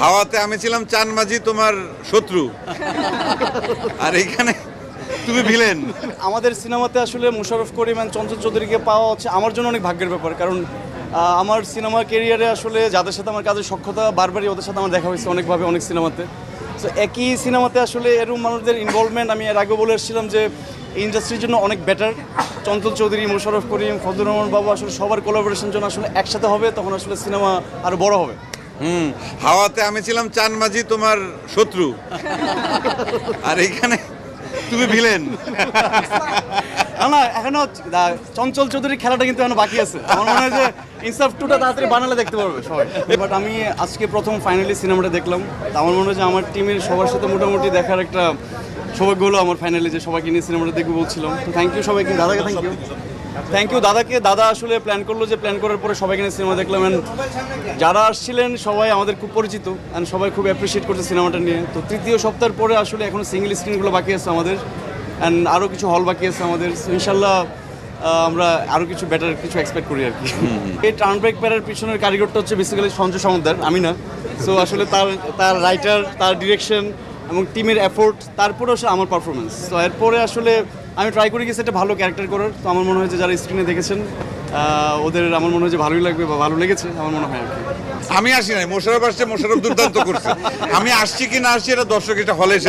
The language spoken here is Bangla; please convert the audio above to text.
হাওয়াতে আমি ছিলাম চান মাঝি তোমার শত্রু। আর এখানে তুমি ভিলেন। আমাদের সিনেমাতে আসলে মুশারফ করিম and চঞ্চল চৌধুরীকে পাওয়া হচ্ছে আমার জন্য অনেক ভাগ্যের ব্যাপার, কারণ আমার সিনেমা কেরিয়ারে আসলে যাদের সাথে আমার কাজের সক্ষতা বারবারই ওদের সাথে আমার দেখা হয়েছে অনেকভাবে অনেক সিনেমাতে। তো একই সিনেমাতে আসলে এরকম মানুষদের ইনভলভমেন্ট আমি এর আগে বলে এসেছিলাম যে ইন্ডাস্ট্রির জন্য অনেক বেটার চঞ্চল চৌধুরী, মুশারফ করিম, ফজলুর রহমান বাবু আসলে সবার কোলাবোরেশন জন্য আসলে একসাথে হবে, তখন আসলে সিনেমা আরও বড় হবে। হুম, হাওয়াতে আমি ছিলাম চান মাঝি তোমার শত্রু। আর এখানে তুমি ভিলেন। না এখনও চঞ্চল চৌধুরীর খেলাটা কিন্তু এখনও বাকি আছে। আমার মনে হয় যে ইনসাফ টুটা তাড়াতাড়ি বানালে দেখতে পারবে সবাই। বাট আমি আজকে প্রথম ফাইনালি সিনেমাটা দেখলাম। তা আমার মনে হয় যে আমার টিমের সবার সাথে মোটামুটি দেখার একটা সৌভাগ্য হলো আমার ফাইনালি যে সবাইকে নিয়ে সিনেমাটা দেখব বলছিলাম। তো থ্যাংক ইউ সবাইকে, দাদাকে থ্যাংক ইউ থ্যাংক ইউ দাদাকে দাদা আসলে প্ল্যান করল যে প্ল্যান করার পরে সবাইকে নিয়ে সিনেমা দেখলাম and যারা আসছিলেন সবাই আমাদের খুব পরিচিত অ্যান্ড সবাই খুব অ্যাপ্রিসিয়েট করছে সিনেমাটা নিয়ে। তো তৃতীয় সপ্তাহের পরে আসলে এখনও সিঙ্গেল স্ক্রিনগুলো বাকি আছে আমাদের অ্যান্ড আরও কিছু হল বাকি আছে আমাদের। ইনশাল্লাহ আমরা আরও কিছু বেটার কিছু এক্সপেক্ট করি আর কি এই টার্ন ব্রেক প্যারের পিছনের কারিগরটা হচ্ছে বেসিক্যালি সঞ্জয় সমদ্দার আমি না। সো আসলে তার তার রাইটার তার ডিরেকশন এবং টিমের এফোর্ট তারপরে আসলে আমার পারফরমেন্স তো এরপরে আসলে আমি ট্রাই করি গেছি একটা ভালো ক্যারেক্টার করার। তো আমার মনে হয় যে যারা স্ক্রিনে দেখেছেন ওদের আমার মনে হয় যে ভালোই লাগবে বা ভালো লেগেছে আমার মনে হয় আর কি। আমি আসি নাই মোশারফ আসছে মোশারফ দুর্দান্ত করছে। আমি আসছি কি না আসছি এটা দর্শক এটা হলে এসে